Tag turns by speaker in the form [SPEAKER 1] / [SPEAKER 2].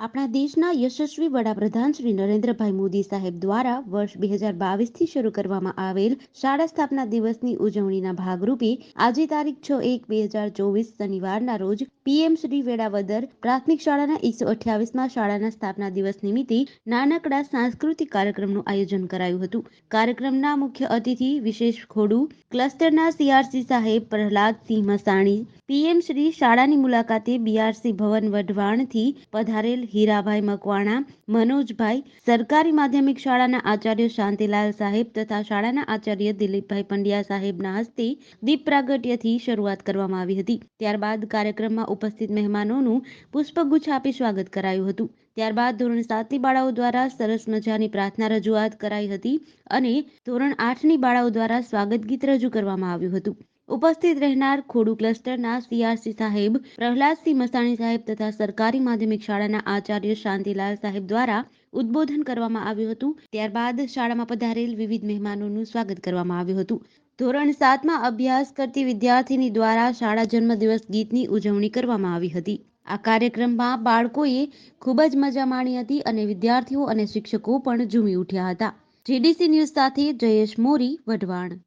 [SPEAKER 1] આપણા દેશના યશસ્વી વડાપ્રધાન શ્રી નરેન્દ્રભાઈ મોદી સાહેબ દ્વારા વર્ષ બે હજાર બાવીસથી શરૂ કરવામાં આવેલ શાળા સ્થાપના દિવસની ઉજવણીના ભાગરૂપે આજે તારીખ છ એક બે હજાર ચોવીસ શનિવારના રોજ પીએમ શ્રી વેળાવદર પ્રાથમિક શાળાના એકસો અઠ્યાવીસમાં શાળાના સ્થાપના દિવસ નિમિત્તે નાનકડા સાંસ્કૃતિક કાર્યક્રમનું આયોજન કરાયું હતું. કાર્યક્રમના મુખ્ય અતિથિ વિશેષ ખોડુ, ક્લસ્ટરના સીઆરસી સાહેબ પ્રહલાદસિંહ મસાણી, પીએમ શ્રી શાળાની મુલાકાતે બીઆરસી ભવન વઢવાણથી પધારેલ હીરાભાઈ મકવાણા, મનોજભાઈ, સરકારી માધ્યમિક શાળાના આચાર્ય શાંતિલાલ સાહેબ તથા શાળાના આચાર્ય દિલીપભાઈ પંડ્યા સાહેબના હસ્તે દીપ પ્રાગટ્યથી શરૂઆત કરવામાં આવી હતી. ત્યારબાદ કાર્યક્રમમાં ઉપસ્થિત મહેમાનોનું પુષ્પગુચ્છ આપી સ્વાગત કરાયું હતું. ત્યારબાદ ધોરણ સાતની બાળાઓ દ્વારા સરસ મજાની પ્રાર્થના રજૂઆત કરાઈ હતી અને ધોરણ આઠની બાળાઓ દ્વારા સ્વાગત ગીત રજૂ કરવામાં આવ્યું હતું. ઉપસ્થિત રહેનાર ખોડુ ક્લસ્ટરના સીઆરસી સાહેબ, પ્રહલાદસિંહ મસાણી સાહેબ તથા સરકારી માધ્યમિક શાળાના આચાર્ય શાંતિલાલ સાહેબ દ્વારા ઉદ્બોધન કરવામાં આવ્યું હતું. ત્યારબાદ શાળામાં પધારેલ વિવિધ મહેમાનોનું સ્વાગત કરવામાં આવ્યું હતું. ધોરણ સાતમાં અભ્યાસ કરતી વિદ્યાર્થીની દ્વારા શાળા જન્મદિવસ ગીતની ઉજવણી કરવામાં આવી હતી. આ કાર્યક્રમમાં બાળકોએ ખૂબ જ મજા માણી હતી અને વિદ્યાર્થીઓ અને શિક્ષકો પણ ઝૂમી ઉઠ્યા હતા. જીડીસી ન્યૂઝ સાથે જયેશ મોરી, વઢવાણ.